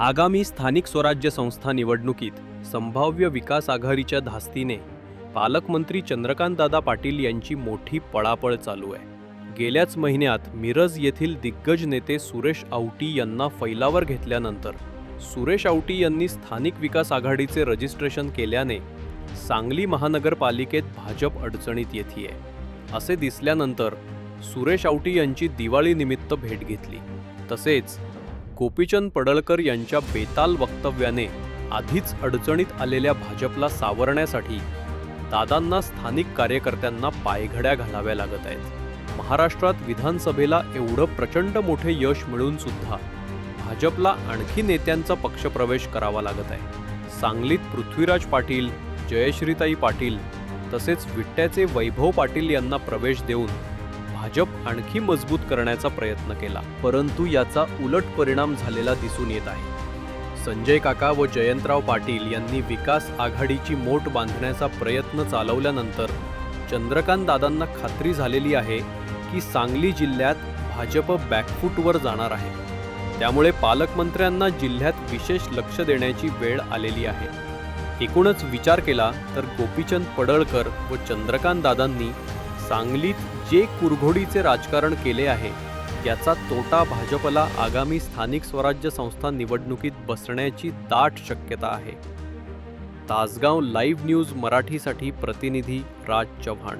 आगामी स्थानिक स्वराज्य संस्था निवडणुकीत संभाव्य विकास आघाडीच्या धास्तीने पालकमंत्री चंद्रकांतदादा पाटील यांची मोठी पळापळ चालू आहे. गेल्याच महिन्यात मिरज येथील दिग्गज नेते सुरेश आवटी यांना फैलावर घेतल्यानंतर सुरेश आवटी यांनी स्थानिक विकास आघाडीचे रजिस्ट्रेशन केल्याने सांगली महानगरपालिकेत भाजप अडचणीत येते असे दिसल्यानंतर सुरेश आवटी यांची दिवाळीनिमित्त भेट घेतली. तसेच गोपीचंद पडळकर यांच्या बेताल वक्तव्याने आधीच अडचणीत आलेल्या भाजपला सावरण्यासाठी दादांना स्थानिक कार्यकर्त्यांना पायघड्या घालाव्या लागत आहेत. महाराष्ट्रात विधानसभेला एवढं प्रचंड मोठे यश मिळून सुद्धा भाजपला आणखी नेत्यांचा पक्षप्रवेश करावा लागत आहे. सांगलीत पृथ्वीराज पाटील जयश्रीताई पाटील तसेच विट्ट्याचे वैभव पाटील यांना प्रवेश देऊन भाजप आणखी मजबूत करण्याचा प्रयत्न केला. परंतु याचा उलट परिणाम झालेला दिसून येत आहे. संजय काका व जयंतराव पाटील यांनी विकास आघाडीची मोट बांधण्याचा प्रयत्न चालवल्यानंतर चंद्रकांत दादांना खात्री झालेली आहे की सांगली जिल्ह्यात भाजप बॅकफूटवर जाणार आहे. त्यामुळे पालकमंत्र्यांना जिल्ह्यात विशेष लक्ष देण्याची वेळ आलेली आहे. एकूणच विचार केला तर गोपीचंद पडळकर व चंद्रकांत दादांनी सांगलीत जे कुरघोडीचे राजकारण केले आहे याचा तोटा भाजपला आगामी स्थानिक स्वराज्य संस्था निवडणुकीत बसण्याची दाट शक्यता आहे. तासगाव लाईव्ह न्यूज मराठीसाठी प्रतिनिधी राज चव्हाण.